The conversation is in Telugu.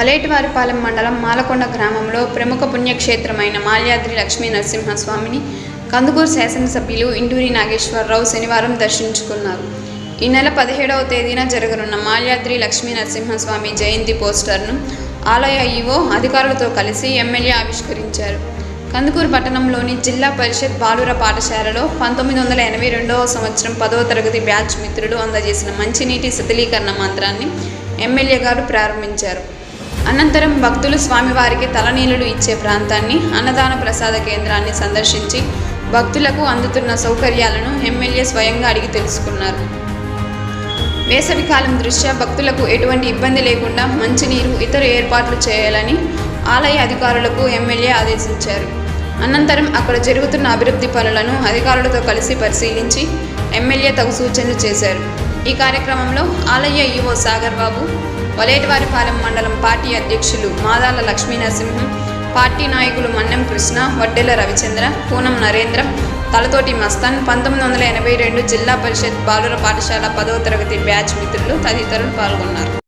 వలేటివారిపాలెం మండలం మాలకొండ గ్రామంలో ప్రముఖ పుణ్యక్షేత్రమైన మాల్యాద్రి లక్ష్మీ నరసింహస్వామిని కందుకూరు శాసనసభ్యులు ఇంటూరి నాగేశ్వరరావు శనివారం దర్శించుకున్నారు. ఈ నెల పదిహేడవ తేదీన జరగనున్న మాల్యాద్రి లక్ష్మీ నరసింహస్వామి జయంతి పోస్టర్ను ఆలయ ఈవో అధికారులతో కలిసి ఎమ్మెల్యే ఆవిష్కరించారు. కందుకూరు పట్టణంలోని జిల్లా పరిషత్ బాలుర పాఠశాలలో పంతొమ్మిది వందల ఎనభై రెండవ సంవత్సరం పదవ తరగతి బ్యాచ్ మిత్రులు అందజేసిన మంచినీటి శిథిలీకరణ మంత్రాన్ని ఎమ్మెల్యే గారు ప్రారంభించారు. అనంతరం భక్తులు స్వామివారికి తలనీళ్ళు ఇచ్చే ప్రాంతాన్ని అన్నదాన ప్రసాద కేంద్రాన్ని సందర్శించి భక్తులకు అందుతున్న సౌకర్యాలను ఎమ్మెల్యే స్వయంగా అడిగి తెలుసుకున్నారు. వేసవికాలం దృష్ట్యా భక్తులకు ఎటువంటి ఇబ్బంది లేకుండా మంచినీరు ఇతర ఏర్పాట్లు చేయాలని ఆలయ అధికారులకు ఎమ్మెల్యే ఆదేశించారు. అనంతరం అక్కడ జరుగుతున్న అభివృద్ధి పనులను అధికారులతో కలిసి పరిశీలించి ఎమ్మెల్యే తగు సూచనలు చేశారు. ఈ కార్యక్రమంలో ఆలయ ఈవో సాగర్ బాబు వలేటివారిపాలెం మండలం పార్టీ అధ్యక్షులు మాదాల లక్ష్మీనరసింహం పార్టీ నాయకులు మన్నెం కృష్ణ వడ్డెల రవిచంద్ర పూనం నరేంద్ర తలతోటి మస్తాన్ పంతొమ్మిది వందల ఎనభై రెండు జిల్లా పరిషత్ బాలుర పాఠశాల పదవ తరగతి బ్యాచ్ మిత్రులు తదితరులు పాల్గొన్నారు.